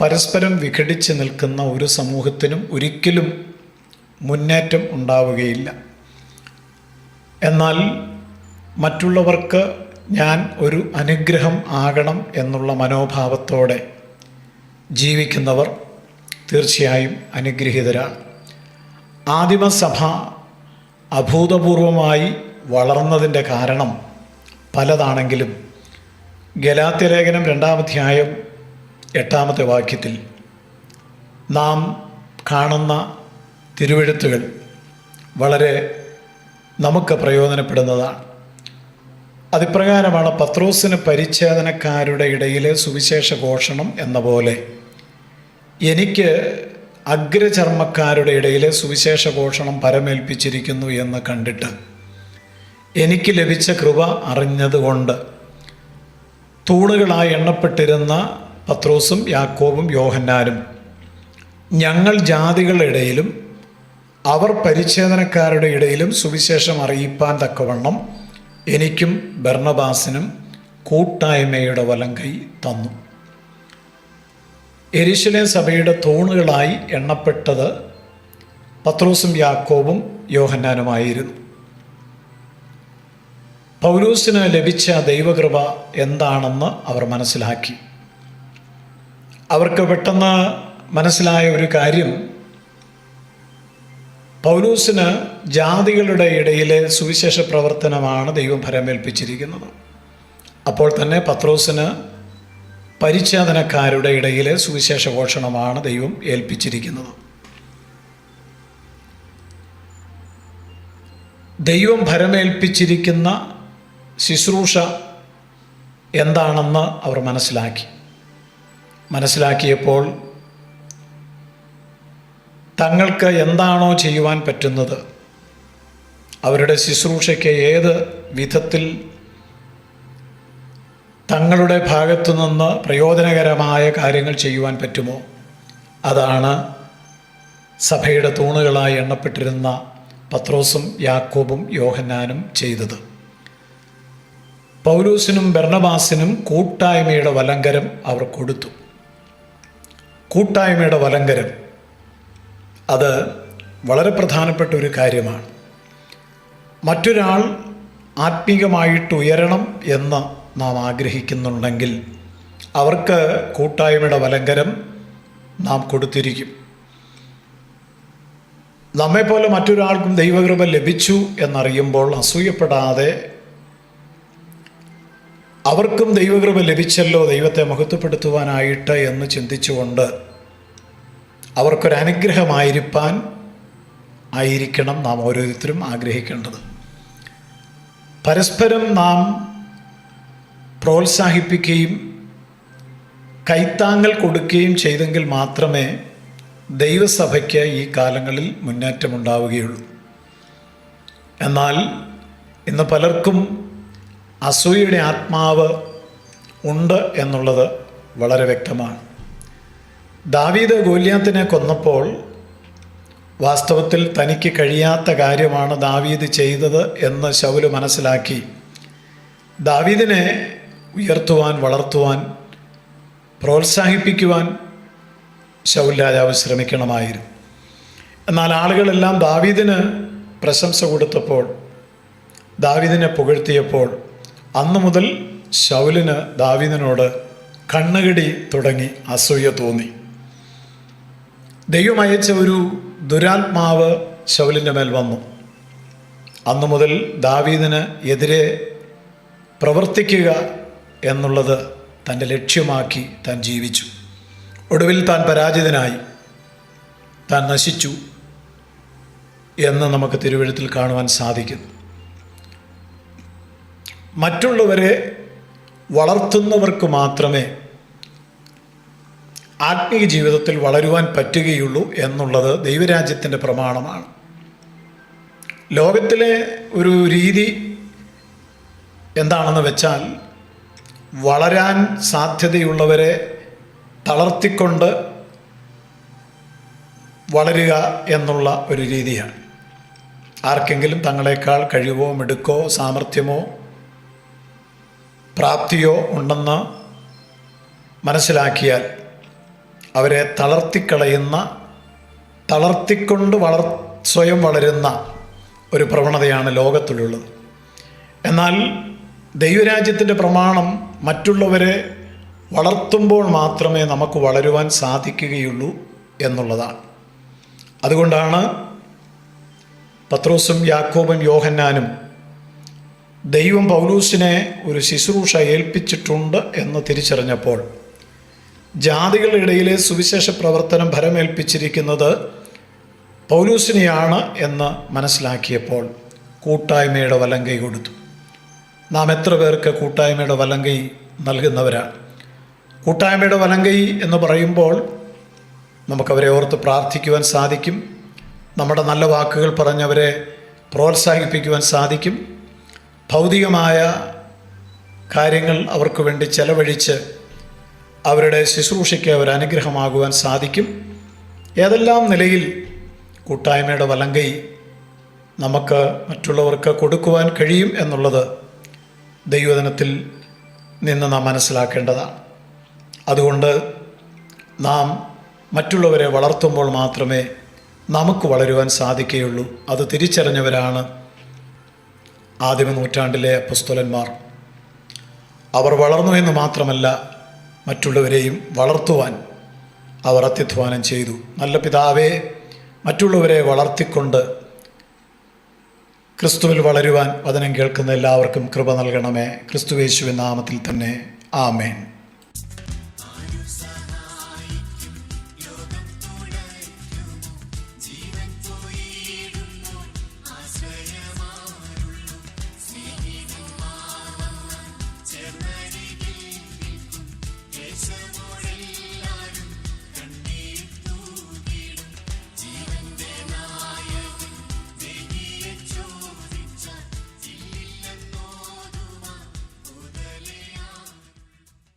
പരസ്പരം വിഘടിച്ച് നിൽക്കുന്ന ഒരു സമൂഹത്തിനും ഒരിക്കലും മുന്നേറ്റം ഉണ്ടാവുകയില്ല. എന്നാൽ മറ്റുള്ളവർക്ക് ഞാൻ ഒരു അനുഗ്രഹം ആകണം എന്നുള്ള മനോഭാവത്തോടെ ജീവിക്കുന്നവർ തീർച്ചയായും അനുഗ്രഹീതരാണ്. ആദിമസഭ അഭൂതപൂർവമായി വളർന്നതിന്റെ കാരണം പലതാണെങ്കിലും ഗലാത്യലേഖനം രണ്ടാമധ്യായം എട്ടാമത്തെ വാക്യത്തിൽ നാം കാണുന്ന തിരുവെഴുത്തുകൾ വളരെ നമുക്ക് പ്രയോജനപ്പെടുന്നതാണ്. അതിപ്രകാരമാണ് പത്രോസിന് പരിച്ഛേദനക്കാരുടെ ഇടയിലെ സുവിശേഷ ഘോഷണം എന്ന പോലെ എനിക്ക് അഗ്രചർമ്മക്കാരുടെ ഇടയിലെ സുവിശേഷ ഘോഷണം പരമേൽപ്പിച്ചിരിക്കുന്നു എന്ന് കണ്ടിട്ട് എനിക്ക് ലഭിച്ച കൃപ അറിഞ്ഞതുകൊണ്ട് തൂണുകളായി എണ്ണപ്പെട്ടിരുന്ന പത്രോസും യാക്കോബും യോഹന്നാനും ഞങ്ങൾ ജാതികളുടെ ഇടയിലും അവർ പരിച്ഛേദനക്കാരുടെ ഇടയിലും സുവിശേഷം അറിയിപ്പാൻ തക്കവണ്ണം എനിക്കും ഭർണബാസിനും കൂട്ടായ്മയുടെ വലം കൈ തന്നു. എരിശിലെ സഭയുടെ തൂണുകളായി എണ്ണപ്പെട്ടത് പത്രോസും യാക്കോബും യോഹന്നാനുമായിരുന്നു. പൗലൂസിന് ലഭിച്ച ദൈവകൃപ എന്താണെന്ന് അവർ മനസ്സിലാക്കി. അവർക്ക് പെട്ടെന്ന് മനസ്സിലായ ഒരു കാര്യം. പൗലൂസിന് ജാതികളുടെ ഇടയിലെ സുവിശേഷ പ്രവർത്തനമാണ് ദൈവം ഭരമേൽപ്പിച്ചിരിക്കുന്നത്. അപ്പോൾ തന്നെ പത്രോസിന് പരിച്ഛേദനക്കാരുടെ ഇടയിലെ സുവിശേഷ ഘോഷണമാണ് ദൈവം ഏൽപ്പിച്ചിരിക്കുന്നത്. ദൈവം ഭരമേൽപ്പിച്ചിരിക്കുന്ന ശുശ്രൂഷ എന്താണെന്ന് അവർ മനസ്സിലാക്കി. മനസ്സിലാക്കിയപ്പോൾ തങ്ങൾക്ക് എന്താണോ ചെയ്യുവാൻ പറ്റുന്നത് അവരുടെ ശുശ്രൂഷയ്ക്ക് ഏത് വിധത്തിൽ തങ്ങളുടെ ഭാഗത്തു നിന്ന് പ്രയോജനകരമായ കാര്യങ്ങൾ ചെയ്യുവാൻ പറ്റുമോ? അതാണ് സഭയുടെ തൂണുകളായി എണ്ണപ്പെട്ടിരുന്ന പത്രോസും യാക്കോബും യോഹന്നാനും ചെയ്തത്. പൗലൂസിനും ബർണബാസിനും കൂട്ടായ്മയുടെ വലങ്കരം അവർ കൊടുത്തു. കൂട്ടായ്മയുടെ വലങ്കരം. അത് വളരെ പ്രധാനപ്പെട്ട ഒരു കാര്യമാണ്. മറ്റൊരാൾ ആത്മീകമായിട്ട് ഉയരണം എന്ന് നാം ആഗ്രഹിക്കുന്നുണ്ടെങ്കിൽ അവർക്ക് കൂട്ടായ്മയുടെ വലങ്കരം നാം കൊടുത്തിരിക്കും. നമ്മെപ്പോലെ മറ്റൊരാൾക്കും ദൈവകൃപ ലഭിച്ചു എന്നറിയുമ്പോൾ അസൂയപ്പെടാതെ അവർക്കും ദൈവകൃപ ലഭിച്ചല്ലോ ദൈവത്തെ മഹത്വപ്പെടുത്തുവാനായിട്ട് എന്ന് ചിന്തിച്ചുകൊണ്ട് അവർക്കൊരു അനുഗ്രഹമായിരിക്കാൻ ആയിരിക്കണം നാം ഓരോരുത്തരും ആഗ്രഹിക്കേണ്ടത്. പരസ്പരം നാം പ്രോത്സാഹിപ്പിക്കുകയും കൈത്താങ്ങൽ കൊടുക്കുകയും ചെയ്തെങ്കിൽ മാത്രമേ ദൈവസഭയ്ക്ക് ഈ കാലങ്ങളിൽ മുന്നേറ്റമുണ്ടാവുകയുള്ളൂ. എന്നാൽ ഇന്ന് പലർക്കും അസൂയയുടെ ആത്മാവ് ഉണ്ട് എന്നുള്ളത് വളരെ വ്യക്തമാണ്. ദാവീദ് ഗോല്യാത്തിനെ കൊന്നപ്പോൾ വാസ്തവത്തിൽ തനിക്ക് കഴിയാത്ത കാര്യമാണ് ദാവീദ് ചെയ്തത് എന്ന് ശൗൽ മനസ്സിലാക്കി. ദാവീദിനെ ഉയർത്തുവാൻ വളർത്തുവാൻ പ്രോത്സാഹിപ്പിക്കുവാൻ ശൗൽ രാജാവ് ശ്രമിക്കണമായിരുന്നു. എന്നാൽ ആളുകളെല്ലാം ദാവീദിന് പ്രശംസ കൊടുത്തപ്പോൾ ദാവീദിനെ പുകഴ്ത്തിയപ്പോൾ അന്നു മുതൽ ശൗലിന് ദാവീദിനോട് കണ്ണുകടി തുടങ്ങി അസൂയ തോന്നി. ദൈവം അയച്ച ഒരു ദുരാത്മാവ് ശൗലിന്റെ മേൽ വന്നു. അന്നു മുതൽ ദാവീദിന് എതിരെ പ്രവർത്തിക്കുക എന്നുള്ളത് തന്റെ ലക്ഷ്യമാക്കി താൻ ജീവിച്ചു. ഒടുവിൽ താൻ പരാജിതനായി. താൻ നശിച്ചു എന്ന് നമുക്ക് തിരുവഴുത്തിൽ കാണുവാൻ സാധിക്കുന്നു. മറ്റുള്ളവരെ വളർത്തുന്നവർക്ക് മാത്രമേ ആത്മീയ ജീവിതത്തിൽ വളരുവാൻ പറ്റുകയുള്ളൂ എന്നുള്ളത് ദൈവരാജ്യത്തിന്റെ പ്രമാണമാണ്. ലോകത്തിലെ ഒരു രീതി എന്താണെന്ന് വെച്ചാൽ വളരാൻ സാധ്യതയുള്ളവരെ തളർത്തിക്കൊണ്ട് വളരുക എന്നുള്ള ഒരു രീതിയാണ്. ആർക്കെങ്കിലും തങ്ങളെക്കാൾ കഴിവോ മിടുക്കോ സാമർഥ്യമോ പ്രാപ്തിയോ ഉണ്ടെന്ന് മനസ്സിലാക്കിയാൽ അവരെ തളർത്തിക്കളയുന്ന തളർത്തിക്കൊണ്ട് വളർ സ്വയം വളരുന്ന ഒരു പ്രവണതയാണ് ലോകത്തിലുള്ളത്. എന്നാൽ ദൈവരാജ്യത്തിന്റെ പ്രമാണം മറ്റുള്ളവരെ വളർത്തുമ്പോൾ മാത്രമേ നമുക്ക് വളരുവാൻ സാധിക്കുകയുള്ളൂ എന്നുള്ളതാണ്. അതുകൊണ്ടാണ് പത്രോസും യാക്കോബും യോഹന്നാനും ദൈവം പൗലൂസിനെ ഒരു ശുശ്രൂഷ ഏൽപ്പിച്ചിട്ടുണ്ട് എന്ന് തിരിച്ചറിഞ്ഞപ്പോൾ ജാതികളുടെ ഇടയിലെ സുവിശേഷ പ്രവർത്തനം ഫലമേൽപ്പിച്ചിരിക്കുന്നത് പൗലൂസിനെയാണ് എന്ന് മനസ്സിലാക്കിയപ്പോൾ കൂട്ടായ്മയുടെ വലങ്കൈ കൊടുത്തു. നാം എത്ര പേർക്ക് കൂട്ടായ്മയുടെ വലങ്കൈ നൽകുന്നവരാണ്? കൂട്ടായ്മയുടെ വലങ്കൈ എന്ന് പറയുമ്പോൾ നമുക്കവരെ ഓർത്ത് പ്രാർത്ഥിക്കുവാൻ സാധിക്കും. നമ്മുടെ നല്ല വാക്കുകൾ പറഞ്ഞവരെ പ്രോത്സാഹിപ്പിക്കുവാൻ സാധിക്കും. ഭൗതികമായ കാര്യങ്ങൾ അവർക്ക് വേണ്ടി ചെലവഴിച്ച് അവരുടെ ശുശ്രൂഷയ്ക്ക് ഒരു അനുഗ്രഹമാകുവാൻ സാധിക്കും. ഏതെല്ലാം നിലയിൽ കൂട്ടായ്മയുടെ വലങ്കൈ നമുക്ക് മറ്റുള്ളവർക്ക് കൊടുക്കുവാൻ കഴിയും എന്നുള്ളത് ദൈവദിനത്തിൽ നിന്ന് നാം മനസ്സിലാക്കേണ്ടതാണ്. അതുകൊണ്ട് നാം മറ്റുള്ളവരെ വളർത്തുമ്പോൾ മാത്രമേ നമുക്ക് വളരുവാൻ സാധിക്കുകയുള്ളൂ. അത് തിരിച്ചറിഞ്ഞവരാണ് ആദിമ നൂറ്റാണ്ടിലെ പുസ്തലന്മാർ അവർ വളർന്നു എന്ന് മാത്രമല്ല മറ്റുള്ളവരെയും വളർത്തുവാൻ അവർ അത്യധ്വാനം ചെയ്തു. നല്ല പിതാവെ മറ്റുള്ളവരെ വളർത്തിക്കൊണ്ട് ക്രിസ്തുവിൽ വളരുവാൻ വചനം കേൾക്കുന്ന എല്ലാവർക്കും കൃപ നൽകണമേ. ക്രിസ്തുവേശുവിൻ നാമത്തിൽ തന്നെ. ആമേൻ.